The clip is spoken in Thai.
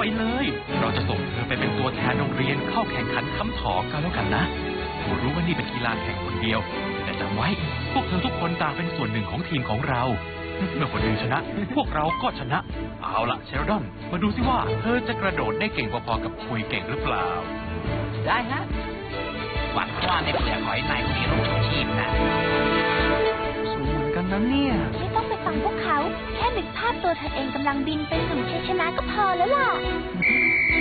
ไปเลย เราจะส่งเธอไปเป็นตัวแทนโรงเรียนเข้าแข่งขันคำถอกันแล้วกันนะกูรู้ว่านี่เป็นกีฬาแข่งคนเดียว แต่จำไว้ พวกเธอทุกคนต่างเป็นส่วนหนึ่งของทีมของเรา เมื่อคนอื่นชนะ พวกเราก็ชนะ เอาละเชลดอน มาดูสิว่า เธอจะกระโดดได้เก่งพอๆกับคุยเก่งหรือเปล่า ได้ฮะหวังว่าในเปลือกหอยนายมีรูปชีพนะ นะเนี่ยไม่ต้องไปฟังพวกเขา แค่นึกภาพตัวเธอเองกำลังบินไปสู่ชัยชนะก็พอแล้วล่ะ